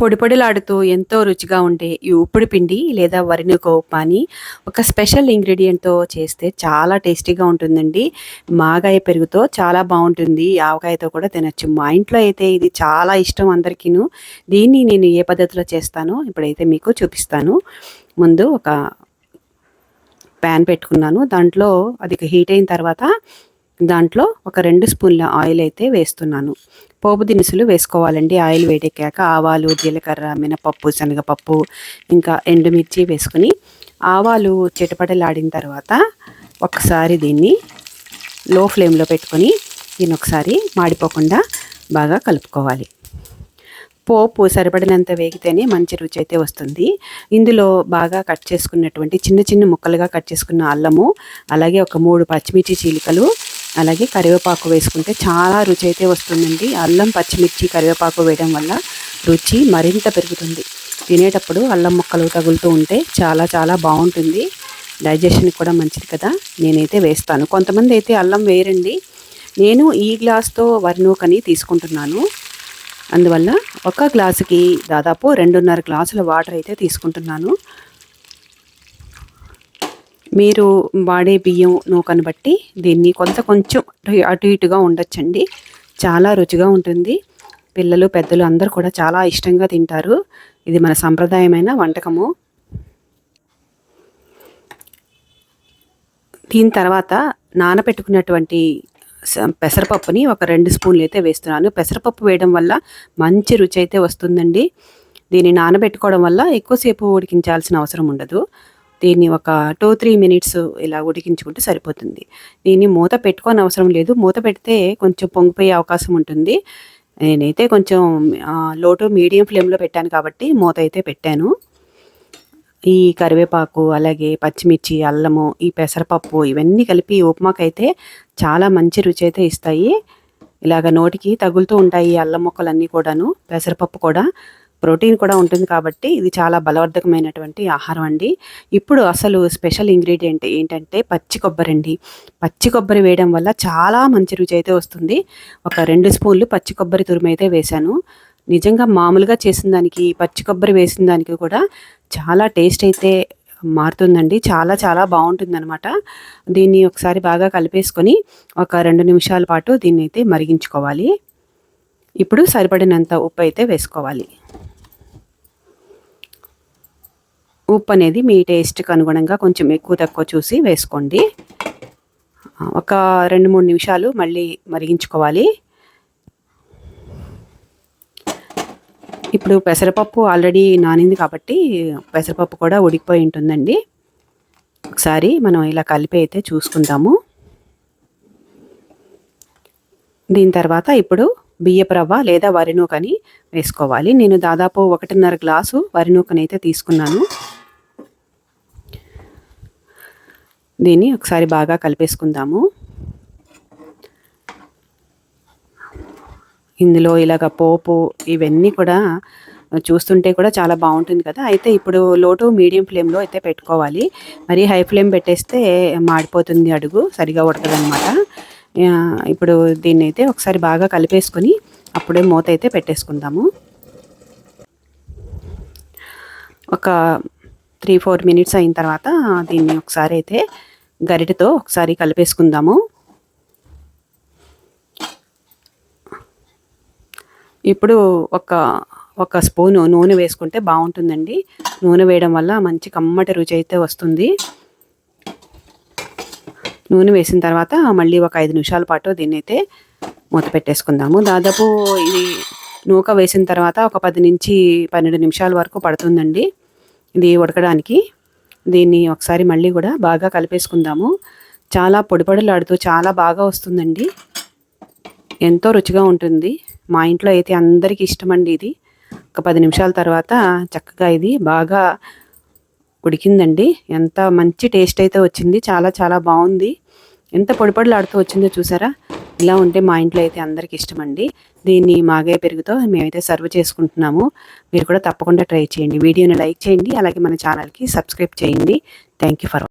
పొడిపొడిలాడుతూ ఎంతో రుచిగా ఉండే ఈ ఉప్పుడు పిండి లేదా వరినుక ఉప్మాని ఒక స్పెషల్ ఇంగ్రీడియంట్తో చేస్తే చాలా టేస్టీగా ఉంటుందండి. మాగాయ పెరుగుతో చాలా బాగుంటుంది. ఆవకాయతో కూడా తినచ్చు. మా ఇంట్లో అయితే ఇది చాలా ఇష్టం అందరికీను. దీన్ని నేను ఏ పద్ధతిలో చేస్తానో ఇప్పుడైతే మీకు చూపిస్తాను. ముందు ఒక ప్యాన్ పెట్టుకున్నాను. దాంట్లో అది హీట్ అయిన తర్వాత దాంట్లో ఒక రెండు స్పూన్ల ఆయిల్ అయితే వేస్తున్నాను. పోపు దినుసులు వేసుకోవాలండి. ఆయిల్ వేడెక్కాక ఆవాలు జీలకర్ర మినపప్పు శనగపప్పు ఇంకా ఎండుమిర్చి వేసుకుని ఆవాలు చిటపటలాడిన తర్వాత ఒకసారి దీన్ని లో ఫ్లేమ్లో పెట్టుకొని దీన్ని ఒకసారి మాడిపోకుండా బాగా కలుపుకోవాలి. పోపు సరిపడినంత వేగితేనే మంచి రుచి అయితే వస్తుంది. ఇందులో బాగా కట్ చేసుకున్నటువంటి చిన్న చిన్న ముక్కలుగా కట్ చేసుకున్న అల్లము అలాగే ఒక మూడు పచ్చిమిర్చి చీలికలు అలాగే కరివేపాకు వేసుకుంటే చాలా రుచి అయితే వస్తుందండి. అల్లం పచ్చిమిర్చి కరివేపాకు వేయడం వల్ల రుచి మరింత పెరుగుతుంది. తినేటప్పుడు అల్లం ముక్కలు తగులుతూ ఉంటే చాలా చాలా బాగుంటుంది. డైజెషన్కి కూడా మంచిది కదా. నేనైతే వేస్తాను. కొంతమంది అయితే అల్లం వేయరండి. నేను ఈ గ్లాస్తో వర్ణూకని తీసుకుంటున్నాను. అందువల్ల ఒక గ్లాసుకి దాదాపు రెండున్నర గ్లాసుల వాటర్ అయితే తీసుకుంటున్నాను. మీరు వాడే బియ్యం నూకను బట్టి దీన్ని కొంత కొంచెం అటు ఇటుగా ఉండొచ్చండి. చాలా రుచిగా ఉంటుంది. పిల్లలు పెద్దలు అందరూ కూడా చాలా ఇష్టంగా తింటారు. ఇది మన సంప్రదాయమైన వంటకము. దీని తర్వాత నానబెట్టుకున్నటువంటి పెసరపప్పుని ఒక రెండు స్పూన్లు అయితే వేస్తున్నాను. పెసరపప్పు వేయడం వల్ల మంచి రుచి అయితే వస్తుందండి. దీన్ని నానబెట్టుకోవడం వల్ల ఎక్కువసేపు ఉడికించాల్సిన అవసరం ఉండదు. దీన్ని ఒక టూ త్రీ మినిట్స్ ఇలా ఉడికించుకుంటే సరిపోతుంది. దీన్ని మూత పెట్టుకోని అవసరం లేదు. మూత పెడితే కొంచెం పొంగిపోయే అవకాశం ఉంటుంది. నేనైతే కొంచెం లో టు మీడియం ఫ్లేమ్లో పెట్టాను కాబట్టి మూత అయితే పెట్టాను. ఈ కరివేపాకు అలాగే పచ్చిమిర్చి అల్లము ఈ పెసరపప్పు ఇవన్నీ కలిపి ఉప్మాకైతే చాలా మంచి రుచి అయితే ఇస్తాయి. ఇలాగ నోటికి తగులుతూ ఉంటాయి అల్లం ముక్కలన్నీ కూడాను పెసరపప్పు కూడా. ప్రోటీన్ కూడా ఉంటుంది కాబట్టి ఇది చాలా బలవర్ధకమైనటువంటి ఆహారం అండి. ఇప్పుడు అసలు స్పెషల్ ఇంగ్రీడియంట్ ఏంటంటే పచ్చి కొబ్బరి అండి. పచ్చి కొబ్బరి వేయడం వల్ల చాలా మంచి రుచి అయితే వస్తుంది. ఒక రెండు స్పూన్లు పచ్చి కొబ్బరి తురుము అయితే వేశాను. నిజంగా మామూలుగా చేసిన దానికి పచ్చి కొబ్బరి వేసిన దానికి కూడా చాలా టేస్ట్ అయితే మారుతుందండి. చాలా చాలా బాగుంటుంది అనమాట దీన్ని ఒకసారి బాగా కలిపేసుకొని ఒక రెండు నిమిషాల పాటు దీన్ని అయితే మరిగించుకోవాలి. ఇప్పుడు సరిపడినంత ఉప్పు అయితే వేసుకోవాలి. ఉప్పు అనేది మీ టేస్ట్కి అనుగుణంగా కొంచెం ఎక్కువ తక్కువ చూసి వేసుకోండి. ఒక రెండు మూడు నిమిషాలు మళ్ళీ మరిగించుకోవాలి. ఇప్పుడు పెసరపప్పు ఆల్రెడీ నానింది కాబట్టి పెసరపప్పు కూడా ఉడికిపోయి ఉంటుందండి. ఒకసారి మనం ఇలా కలిపి అయితే చూసుకుందాము. దీని తర్వాత ఇప్పుడు బియ్యపు రవ్వ లేదా వరి నూకని వేసుకోవాలి. నేను దాదాపు ఒకటిన్నర గ్లాసు వరి నూకనైతే అయితే తీసుకున్నాను. దీన్ని ఒకసారి బాగా కలిపేసుకుందాము. ఇందులో ఇలాగ పోపు ఇవన్నీ కూడా చూస్తుంటే కూడా చాలా బాగుంటుంది కదా. అయితే ఇప్పుడు లోటు మీడియం ఫ్లేమ్లో అయితే పెట్టుకోవాలి. మరి హై ఫ్లేమ్ పెట్టేస్తే మాడిపోతుంది అడుగు సరిగా ఉడకదనమాట ఇప్పుడు దీన్ని అయితే ఒకసారి బాగా కలిపేసుకొని అప్పుడే మూత అయితే పెట్టేసుకుందాము. ఒక త్రీ ఫోర్ మినిట్స్ అయిన తర్వాత దీన్ని ఒకసారి అయితే గరిటతో ఒకసారి కలిపేసుకుందాము. ఇప్పుడు ఒక ఒక స్పూను నూనె వేసుకుంటే బాగుంటుందండి. నూనె వేయడం వల్ల మంచి కమ్మటి రుచి అయితే వస్తుంది. నూనె వేసిన తర్వాత మళ్ళీ ఒక ఐదు నిమిషాల పాటు దీన్ని అయితే మూత పెట్టేసుకుందాము. దాదాపు ఇది నూక వేసిన తర్వాత ఒక పది నుంచి పన్నెండు నిమిషాల వరకు పడుతుందండి. ఇది ఉడకడానికి. దీన్ని ఒకసారి మళ్ళీ కూడా బాగా కలిపేసుకుందాము. చాలా పొడిపొడలాడుతూ చాలా బాగా వస్తుందండి. ఎంతో రుచిగా ఉంటుంది. మా ఇంట్లో అయితే అందరికీ ఇష్టం అండి ఇది. ఒక పది నిమిషాల తర్వాత చక్కగా ఇది బాగా ఉడికిందండి. ఎంత మంచి టేస్ట్ అయితే వచ్చింది. చాలా చాలా బాగుంది. ఎంత పొడిపొడలాడుతూ వచ్చిందో చూసారా? ఇలా ఉంటే మా ఇంట్లో అయితే అందరికి ఇష్టమండి. దీన్ని మాగే పెరుగుతో మేమైతే సర్వ్ చేసుకుంటున్నాము. మీరు కూడా తప్పకుండా ట్రై చేయండి. వీడియోని లైక్ చేయండి. అలాగే మన ఛానల్కి సబ్స్క్రైబ్ చేయండి. Thank you for